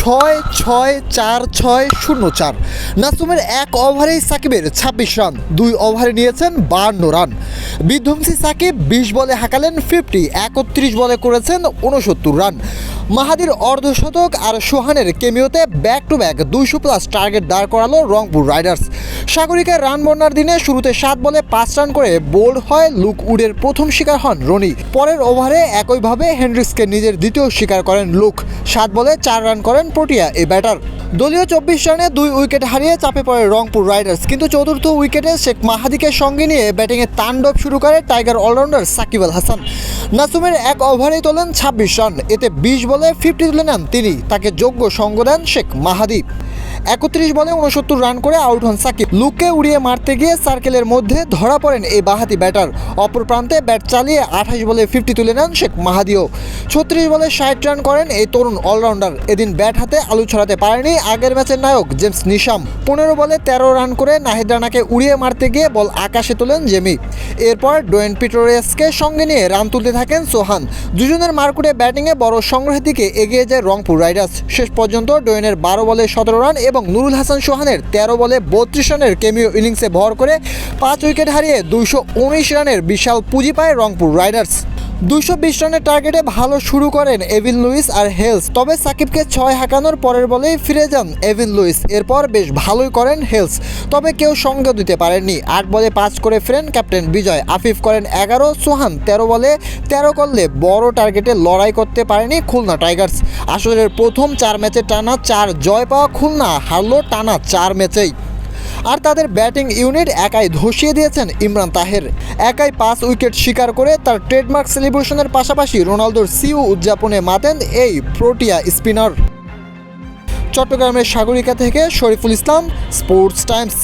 ছয় ছয় চার ছয় শূন্য চার। নাসুমের এক ওভারেই সাকিবের ছাব্বিশ রান, দুই ওভারে নিয়েছেন বান্ন রান। বিধ্বংসী সাকিব বিশ বলে হাঁকালেন ফিফটি, একত্রিশ বলে করেছেন উনসত্তর রান। মাহাদির অর্ধশতক আর সোহানের কেমিওতে ব্যাক টু ব্যাক দুইশো প্লাস টার্গেট দাঁড় করালো রংপুর রাইডার্স। সাগরিকার রান বন্যার দিনে শুরুতে সাত বলে পাঁচ রান করে বোল্ড হয় লুক উডের প্রথম শিকার হন রনি। পরের ওভারে একইভাবে হেনরিক্সকে নিজের দ্বিতীয় শিকার করেন লুক, সাত বলে চার রান করেন প্রোটিয়া এই ব্যাটার দলীয় চব্বিশ রানে দুই উইকেট হারিয়ে চাপে পড়ে রংপুর রাইডার্স, কিন্তু চতুর্থ উইকেটে শেখ মাহাদিকে সঙ্গে নিয়ে ব্যাটিংয়ে তাণ্ডব শুরু করে টাইগার অলরাউন্ডার সাকিব আল হাসান। নাসুমের এক ওভারেই তোলেন ছাব্বিশ রান, এতে বিশ বলে ফিফটি তুলে নেন তিনি। তাকে যোগ্য সঙ্গ দেন শেখ মাহাদি। একত্রিশ বলে উনসত্তর রান করে আউট হন সাকিব। লুককে উড়িয়ে মারতে গিয়ে সার্কেলের মধ্যে ধরা পড়েন এই বাহাতি ব্যাটার। অপর প্রান্তে ব্যাট চালিয়ে আঠাশ বলে ফিফটি তুলে নেন শেখ মাহাদিও। ছত্রিশ বলে ষাট রান করেন এই তরুণ অলরাউন্ডার এদিন ব্যাট হাতে আলু ছড়াতে পারেনি আগের ম্যাচের নায়ক জেমস নিশাম। পনেরো বলে তেরো রান করে নাহিদ রানাকে উড়িয়ে মারতে গিয়ে বল আকাশে তোলেন জেমি। এরপর ডোয়েন পিটোরিয়াসকে সঙ্গে নিয়ে রান তুলতে থাকেন সোহান। দুজনের মারকুটে ব্যাটিংয়ে বড় সংগ্রহের দিকে এগিয়ে যায় রংপুর রাইডার্স। শেষ পর্যন্ত ডোয়েনের বারো বলে সতেরো রান এবং নুরুল হাসান সোহানের তেরো বলে বত্রিশ রানের কেমিও ইনিংসে ভর করে পাঁচ উইকেট হারিয়ে দুইশো উনিশ রানের বিশাল পুঁজি পায় রংপুর রাইডার্স। দুইশো বিশ রানের টার্গেটে ভালো শুরু করেন এভিন লুইস আর হেলস, তবে সাকিবকে ছয় হাঁকানোর পরের বলেই ফিরে যান এভিন লুইস। এরপর বেশ ভালোই করেন হেলস, তবে কেউ সঙ্গ দিতে পারেননি। আট বলে পাঁচ করে ফেরেন ক্যাপ্টেন বিজয়। আফিফ করেন এগারো, সোহান তেরো বলে তেরো করলে বড় টার্গেটে লড়াই করতে পারেনি খুলনা টাইগার্স। আসলের প্রথম চার ম্যাচে টানা চার জয় পাওয়া খুলনা, হারলো টানা চার ম্যাচেই। আর তাদের ব্যাটিং ইউনিট একাই ধসিয়ে দিয়েছেন ইমরান তাহের। একাই পাঁচ উইকেট শিকার করে তার ট্রেডমার্ক সেলিব্রেশনের পাশাপাশি রোনালদোর সিউ উদযাপনে মাতেন এই প্রোটিয়া স্পিনার। চট্টগ্রামের সাগরিকা থেকে শরীফুল ইসলাম, স্পোর্টস টাইমস।